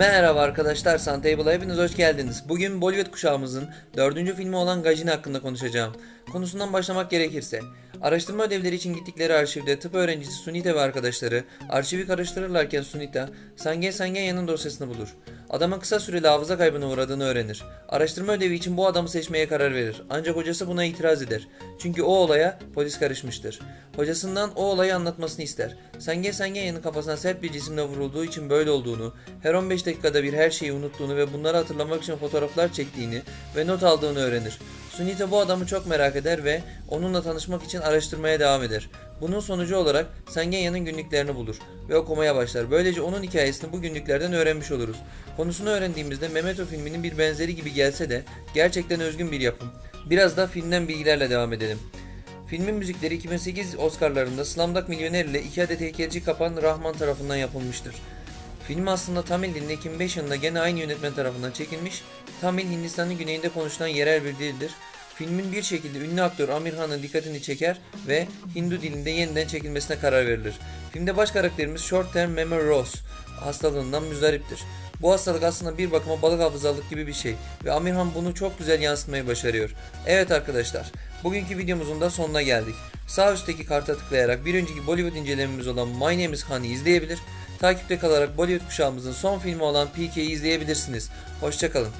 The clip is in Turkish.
Merhaba arkadaşlar, Suntable'a hepiniz hoş geldiniz. Bugün Bollywood kuşağımızın dördüncü filmi olan Gajini hakkında konuşacağım. Konusundan başlamak gerekirse, araştırma ödevleri için gittikleri arşivde tıp öğrencisi Sunita ve arkadaşları arşivi karıştırırlarken Sunita, Sangen Sangenya'nın dosyasını bulur. Adamın kısa süreli hafıza kaybına uğradığını öğrenir. Araştırma ödevi için bu adamı seçmeye karar verir. Ancak hocası buna itiraz eder. Çünkü o olaya polis karışmıştır. Hocasından o olayı anlatmasını ister. Sangen Sangenya'nın kafasına sert bir cisimle vurulduğu için böyle olduğunu, her 15 dakikada bir her şeyi unuttuğunu ve bunları hatırlamak için fotoğraflar çektiğini ve not aldığını öğrenir. Sunita bu adamı çok merak eder ve onunla tanışmak için araştırmaya devam eder. Bunun sonucu olarak Sangenya'nın günlüklerini bulur ve okumaya başlar. Böylece onun hikayesini bu günlüklerden öğrenmiş oluruz. Konusunu öğrendiğimizde Memento filminin bir benzeri gibi gelse de gerçekten özgün bir yapım. Biraz da filmden bilgilerle devam edelim. Filmin müzikleri 2008 Oscar'larında Slumdog Millionaire ile iki adet heykelci kapan Rahman tarafından yapılmıştır. Film aslında Tamil dilinde 2005 yılında gene aynı yönetmen tarafından çekilmiş. Tamil Hindistan'ın güneyinde konuşulan yerel bir dildir. Filmin bir şekilde ünlü aktör Amir Khan'ın dikkatini çeker ve Hindu dilinde yeniden çekilmesine karar verilir. Filmde baş karakterimiz Short Term Memory Loss hastalığından müzdariptir. Bu hastalık aslında bir bakıma balık hafızalık gibi bir şey ve Amirhan bunu çok güzel yansıtmayı başarıyor. Evet arkadaşlar, bugünkü videomuzun da sonuna geldik. Sağ üstteki karta tıklayarak bir önceki Bollywood incelememiz olan My Name is Honey izleyebilir, takipte kalarak Bollywood kuşağımızın son filmi olan PK'yi izleyebilirsiniz. Hoşçakalın.